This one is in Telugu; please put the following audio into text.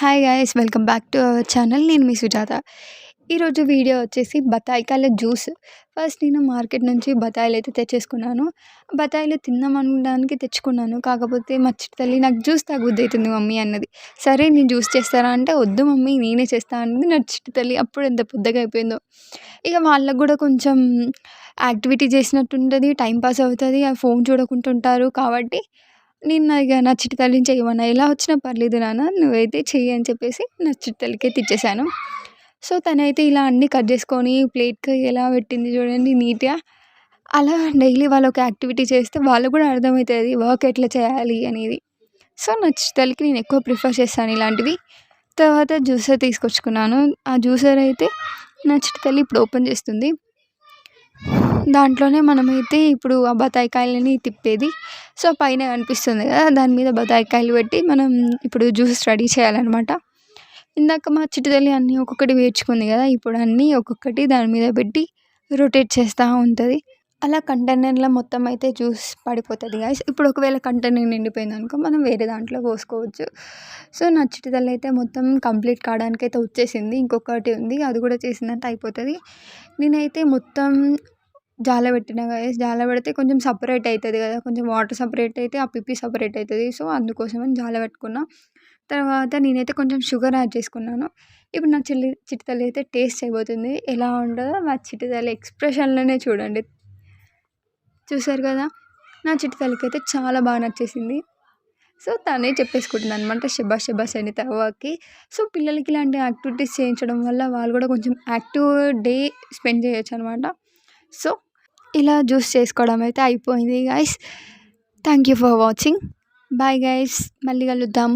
Hi guys welcome back to our channel నేను మీ సుజాత. ఈరోజు వీడియో వచ్చేసి బత్తాయికాయల జ్యూస్. ఫస్ట్ నేను మార్కెట్ నుంచి బత్తాయిలు అయితే తెచ్చేసుకున్నాను. బత్తాయిలు తిందాం అనడానికి తెచ్చుకున్నాను. కాకపోతే మా తల్లి నాకు జ్యూస్ తగ్గుద్ది అవుతుంది మమ్మీ అన్నది. సరే నేను జ్యూస్ చేస్తారా అంటే వద్దు మమ్మీ నేనే చేస్తా అన్నది నా తల్లి. అప్పుడు ఎంత పెద్దగా అయిపోయిందో. ఇక వాళ్ళకు కూడా కొంచెం యాక్టివిటీ చేసినట్టు ఉంటుంది టైం పాస్ అవుతుంది. ఆ ఫోన్ చూడకుంటుంటారు కాబట్టి నేను ఇక నా చిట్టి తల్లిని చేయమన్నా ఎలా వచ్చినా పర్లేదు నాన్న నువ్వైతే చెయ్యి అని చెప్పేసి నా చిట్టి తల్లికి ఇచ్చేసాను సో తనైతే ఇలా అన్నీ కట్ చేసుకొని ప్లేట్కి ఎలా పెట్టింది చూడండి నీట్గా. అలా డైలీ వాళ్ళు ఒక యాక్టివిటీ చేస్తే వాళ్ళకు కూడా అర్థమవుతుంది వర్క్ ఎట్లా చేయాలి అనేది. సో నా నేను ఎక్కువ ప్రిఫర్ చేస్తాను ఇలాంటివి. తర్వాత జ్యూసర్ తీసుకొచ్చుకున్నాను. ఆ జ్యూసర్ అయితే నా చిట్టి తల్లి ఇప్పుడు ఓపెన్ చేస్తుంది. దాంట్లోనే మనమైతే ఇప్పుడు ఆ బత్తాయికాయలని తిప్పేది. సో పైన కనిపిస్తుంది కదా దాని మీద బత్తాయికాయలు పెట్టి మనం ఇప్పుడు జ్యూస్ రెడీ చేయాలన్నమాట. ఇందాక మా చిట్టి తల్లి అన్నీ ఒక్కొక్కటి వేర్చుకుంది కదా ఇప్పుడు అన్నీ ఒక్కొక్కటి దాని మీద పెట్టి రొటేట్ చేస్తూ ఉంటుంది. అలా కంటైనర్లో మొత్తం అయితే జ్యూస్ పడిపోతుంది గాయస్ ఇప్పుడు ఒకవేళ కంటైనర్ నిండిపోయింది అనుకో మనం వేరే దాంట్లో పోసుకోవచ్చు. సో నా చిటితల్లి అయితే మొత్తం కంప్లీట్ కావడానికి అయితే వచ్చేసింది. ఇంకొకటి ఉంది అది కూడా చేసిందంటే అయిపోతుంది. నేనైతే మొత్తం జాల పెట్టినా కదా జాల పెడితే కొంచెం సపరేట్ అవుతుంది కదా. కొంచెం వాటర్ సపరేట్ అయితే ఆ పిప్పి సపరేట్ అవుతుంది సో అందుకోసమని జాల పెట్టుకున్నా. తర్వాత నేనైతే కొంచెం షుగర్ యాడ్ చేసుకున్నాను. ఇప్పుడు నా చిల్లి చిట్టి తల్లి అయితే టేస్ట్ చేయబోతుంది ఎలా ఉంటుందో మా చిట్టి తల్లి ఎక్స్ప్రెషన్లోనే చూడండి. చూసారు కదా? నా చిట్టి తల్లికి అయితే చాలా బాగా నచ్చేసింది. సో తనే చెప్పేసుకుంటుంది అనమాట శబాష్ శబాష్ అని తర్వాతకి సో పిల్లలకి ఇలాంటి యాక్టివిటీస్ చేయించడం వల్ల వాళ్ళు కూడా కొంచెం యాక్టివ్ డే స్పెండ్ చేయొచ్చు అనమాట సో ఇలా జ్యూస్ చేసుకోవడం అయితే అయిపోయింది guys thank you for watching bye guys మళ్ళీ కలుద్దాం.